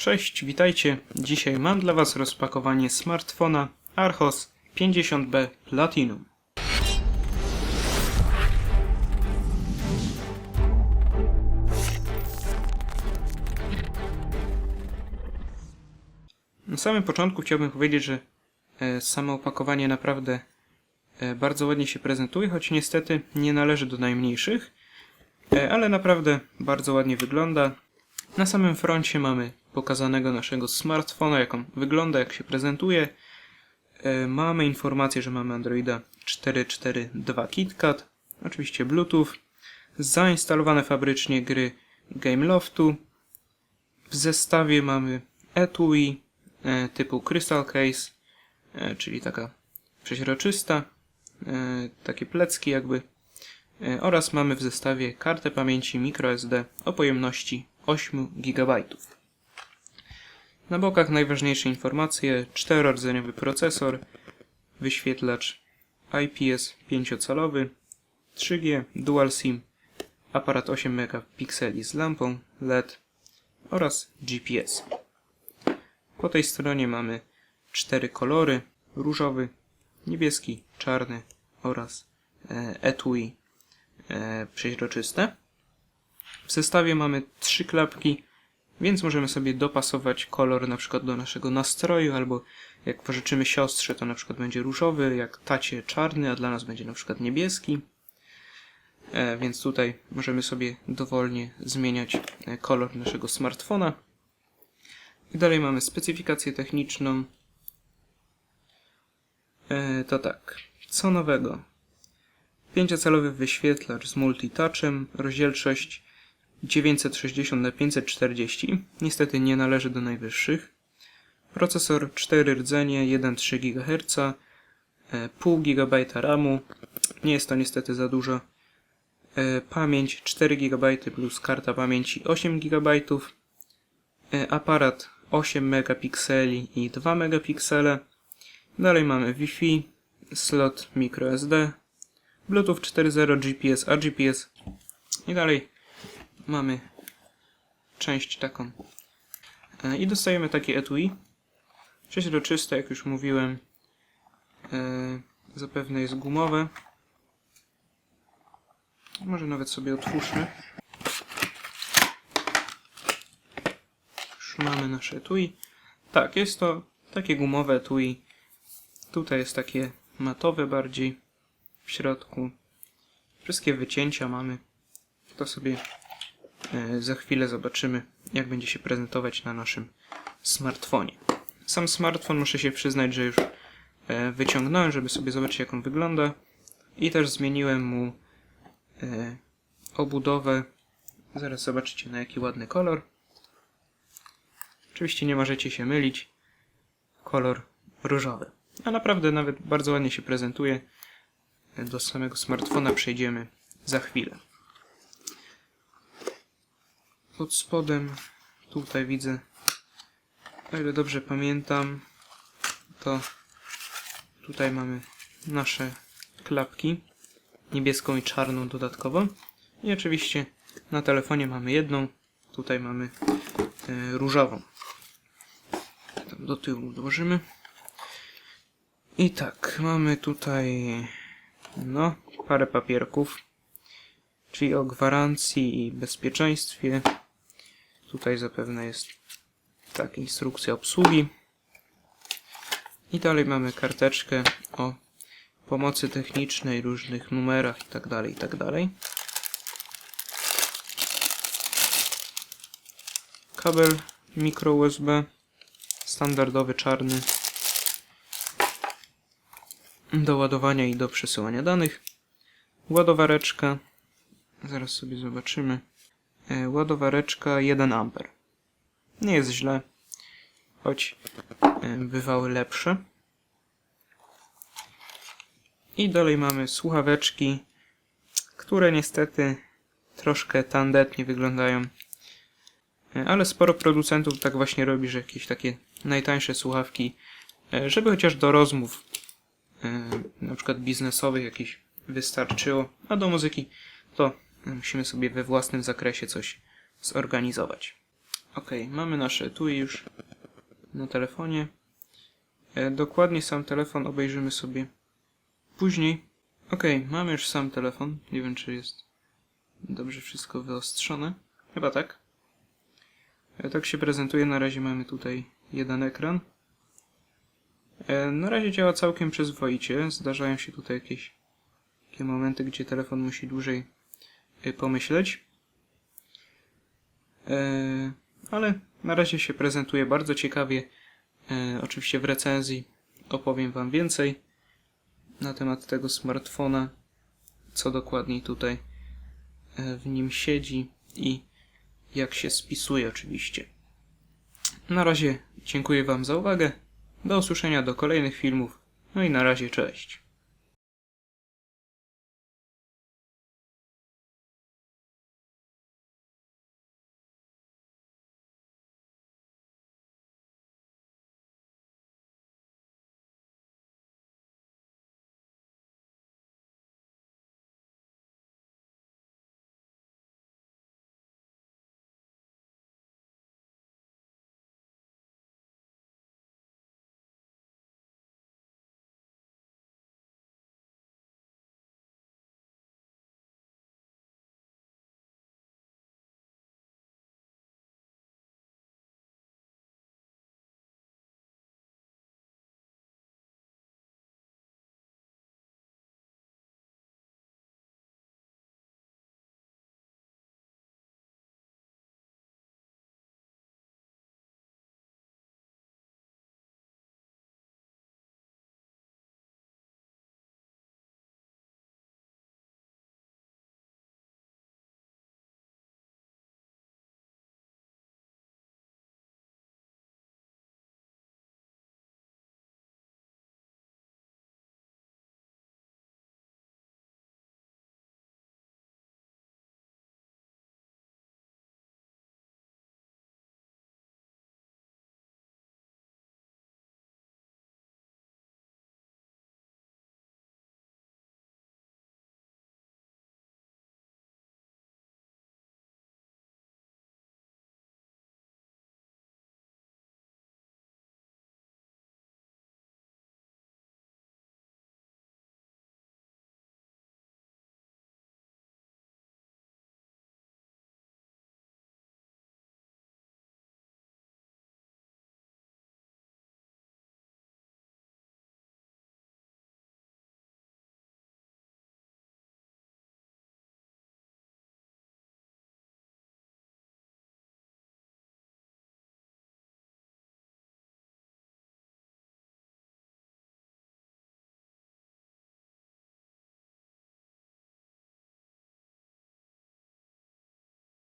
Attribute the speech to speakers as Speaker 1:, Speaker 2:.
Speaker 1: Cześć, witajcie. Dzisiaj mam dla Was rozpakowanie smartfona Archos 50B Platinum. Na samym początku chciałbym powiedzieć, że e, samo opakowanie naprawdę e, bardzo ładnie się prezentuje, choć niestety nie należy do najmniejszych, e, ale naprawdę bardzo ładnie wygląda. Na samym froncie mamy pokazanego naszego smartfona, jak on wygląda, jak się prezentuje. E, Mamy informację, że mamy Androida 4.4.2 KitKat, oczywiście Bluetooth, zainstalowane fabrycznie gry Gameloftu. W zestawie mamy etui e, typu Crystal Case, e, czyli taka przeźroczysta, takie plecki jakby. Oraz mamy w zestawie kartę pamięci microSD o pojemności 8 GB. Na bokach najważniejsze informacje: 4-rdzeniowy procesor, wyświetlacz IPS 5-calowy, 3G, Dual SIM, aparat 8 megapikseli z lampą LED oraz GPS. Po tej stronie mamy cztery kolory: różowy, niebieski, czarny oraz e, etui e, przeźroczyste. W zestawie mamy trzy klapki, więc możemy sobie dopasować kolor na przykład do naszego nastroju, albo jak pożyczymy siostrze, to na przykład będzie różowy, jak tacie czarny, a dla nas będzie na przykład niebieski. E, więc tutaj możemy sobie dowolnie zmieniać e, kolor naszego smartfona. I dalej mamy specyfikację techniczną. E, to tak, co nowego? 5-calowy wyświetlacz z multitouchem, rozdzielczość 960 na 540, niestety nie należy do najwyższych. Procesor 4 rdzenie, 1,3 GHz, e, pół GB RAMu, nie jest to niestety za dużo. E, Pamięć 4 GB plus karta pamięci 8 GB. E, Aparat 8 megapikseli i 2 megapiksele. Dalej mamy Wi-Fi, slot microSD, Bluetooth 4.0, GPS, a GPS i dalej mamy część taką. E, I dostajemy takie etui. Przeźroczyste, jak już mówiłem. E, zapewne jest gumowe. Może nawet sobie otwórzmy. Już mamy nasze etui. Tak, jest to takie gumowe etui. Tutaj jest takie matowe bardziej w środku. Wszystkie wycięcia mamy. To sobie za chwilę zobaczymy, jak będzie się prezentować na naszym smartfonie. Sam smartfon muszę się przyznać, że już e, wyciągnąłem, żeby sobie zobaczyć, jak on wygląda. I też zmieniłem mu e, obudowę. Zaraz zobaczycie, na jaki ładny kolor. Oczywiście nie możecie się mylić. Kolor różowy. A naprawdę nawet bardzo ładnie się prezentuje. Do samego smartfona przejdziemy za chwilę. Pod spodem tutaj widzę, o ile dobrze pamiętam, to tutaj mamy nasze klapki, niebieską i czarną dodatkowo. I oczywiście na telefonie mamy jedną, tutaj mamy e, różową. Tam do tyłu odłożymy. I tak, mamy tutaj no, parę papierków, czyli o gwarancji i bezpieczeństwie. Tutaj zapewne jest tak, instrukcja obsługi. I dalej mamy karteczkę o pomocy technicznej, różnych numerach itd. itd. Kabel mikro USB, standardowy czarny do ładowania i do przesyłania danych. Ładowareczka, zaraz sobie zobaczymy. E, Ładowareczka 1 A. Nie jest źle, choć e, bywały lepsze. I dalej mamy słuchaweczki, które niestety troszkę tandetnie wyglądają. E, Ale sporo producentów tak właśnie robi, że jakieś takie najtańsze słuchawki, żeby chociaż do rozmów na przykład biznesowych jakichś wystarczyło, a do muzyki to musimy sobie we własnym zakresie coś zorganizować. Ok, mamy nasze etui już na telefonie. E, dokładnie sam telefon obejrzymy sobie później. Ok, mamy już sam telefon. Nie wiem, czy jest dobrze wszystko wyostrzone. Chyba tak. E, tak się prezentuje. Na razie mamy tutaj jeden ekran. E, na razie działa całkiem przyzwoicie. Zdarzają się tutaj jakieś takie momenty, gdzie telefon musi dłużej pomyśleć. E, ale na razie się prezentuje bardzo ciekawie. E, oczywiście w recenzji opowiem Wam więcej na temat tego smartfona, co dokładniej tutaj e, w nim siedzi i jak się spisuje oczywiście. Na razie dziękuję Wam za uwagę. Do usłyszenia do kolejnych filmów. No i na razie cześć.